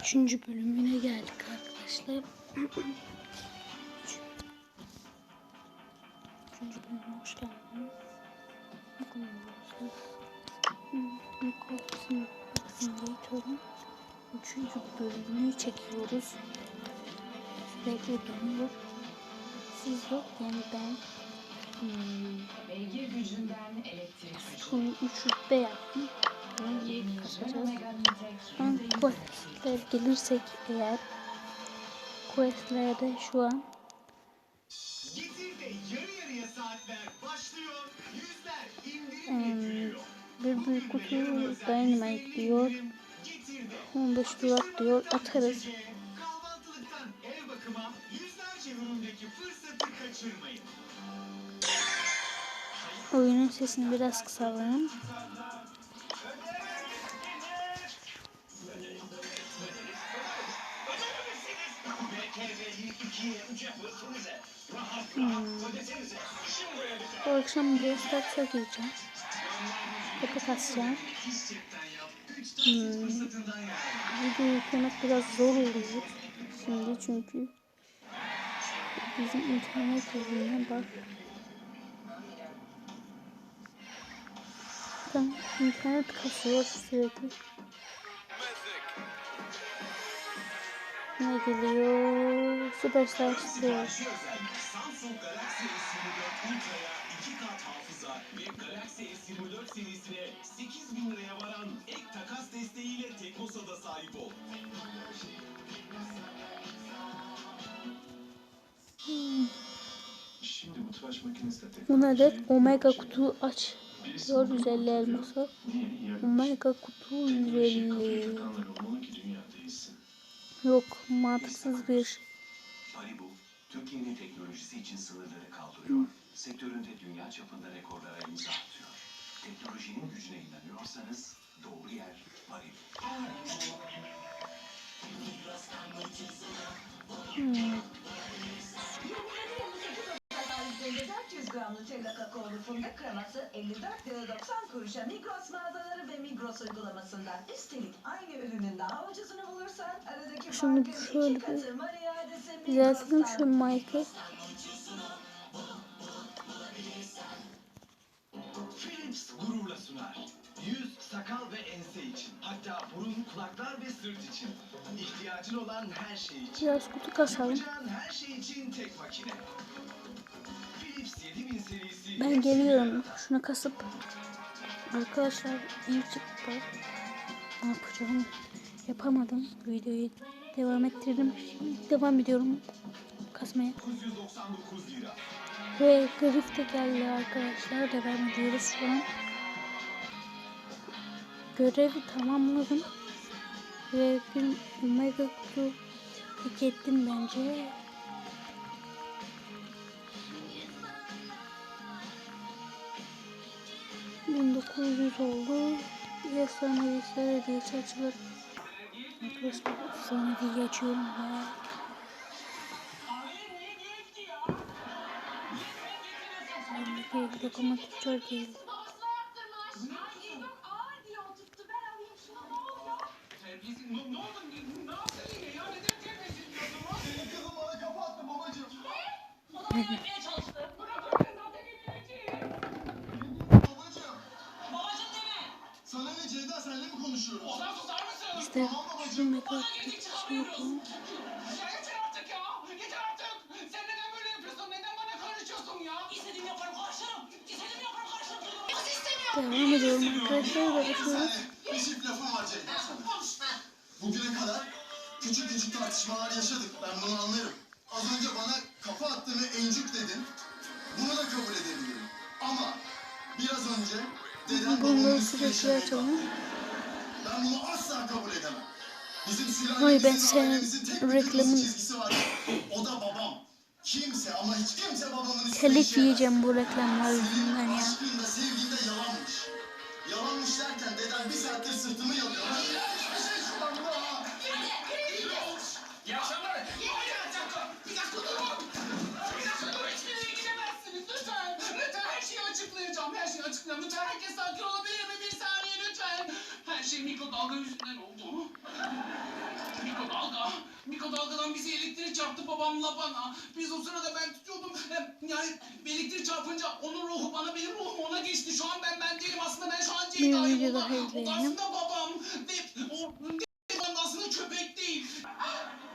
Üçüncü bölümüne geldik arkadaşlar. Üçüncü bölüme hoş geldiniz. Bakın arkadaşlar. Nikols'un Simulator'un üçüncü bölümünü çekiyoruz. Sürekli dönüyor. Siz yok yani ben hmm, Beygir gücünden elektrik gücü. şunu üç rütbe yaptım. Kasacağız. Yüz questler gelirsek eğer questlerde şu an Hmm, bir büyük kutu Dynamite diyor. indirim Getir de 15 durak diyor atarız. Oyunun sesini biraz kısalım. Hmm. Bu akşam Brawl Stars'a gireceğim. Tepe kasacağım. Hmm. Video yüklemek biraz zor oluyor. Şimdi çünkü bizim internet yüzünden bak. Bakın internet kasıyor sürekli. Bu tıraş makinesi de tek Bu ne de Omega kutu aç. Diyor 150 elması. Omega kutu Tek şey kapıyı 150. Yok mantıksız bir şey. Paribu, Türkiye'nin teknolojisi için sınırları kaldırıyor. Sektöründe dünya çapında rekorlara imza atıyor. Teknolojinin gücüne inanıyorsanız doğru yer Paribu. Hmm. 400 gram Nutella kakaolu fındık kreması 54 lira 90 kuruşa Migros mağazaları ve Migros uygulamasından. Üstelik aynı ürünün daha ucuzunu bulursan aradaki Şunu farkın şöyle iki katı Maria adresi Düzeltelim şu Migros'tan. mic'ı. Philips gururla sunar. Yüz, sakal ve ense için. Hatta burun, kulaklar ve sırt için. İhtiyacın olan her şey için. Biraz kutu kasalım. Yapacağın her şey için tek makine. Philips 7000 serisi. Ben geliyorum. Şunu kasıp. Arkadaşlar iyi çıktı. Ne yapacağım? Yapamadım. Videoyu devam ettirdim. Şimdi devam ediyorum kasmaya. 999 lira. Ve grif de geldi arkadaşlar. Devam ediyoruz şu an. Görevi tamamladım. Ve bir omega kutu hak ettim bence. ...1900 oldu. Bir efsanevisler hediyesi açılır. Arkadaşlar efsanevi açıyorum ya. Bendeki lokomotif çok iyi. Kızım Sana ne Ceyda senle mi konuşuyorum? İşte şu mega kutu şey yapalım. Yeter artık ya! Yeter artık! Sen neden böyle yapıyorsun? Neden bana karışıyorsun ya? İstediğimi yaparım karışırım! İstediğimi yaparım karışırım! Nasıl istemiyorum? Devam ediyorum arkadaşlar. Bakıyoruz. Bir çift lafım var Ceyda sana. Bugüne kadar küçük küçük tartışmalar yaşadık. Ben bunu anlarım. Az önce bana kafa attığını encük dedin. Bunu da kabul edebilirim. Ama biraz önce Bunları sürekli açalım. Ben bunu asla kabul edemem. Bizim Ay, sülalemizin ben senin reklamın-. O da babam. Kimse ama hiç kimse babamın Telif yiyeceğim bu reklamlar yüzünden ya. aşkın da sevgin de yalanmış. Yalanmış derken deden bir saattir sırtımı yalıyor. Hiçbir şey mikrodalga yüzünden oldu. Mikrodalga. Mikrodalgadan bizi elektrik çarptı babamla bana. Biz o sırada ben tutuyordum. Hem Yani elektrik çarpınca onun ruhu bana benim ruhum ona geçti. Şu an ben ben değilim. Aslında ben şu an Ceyda'yım. O da-. Aslında babam. Ve o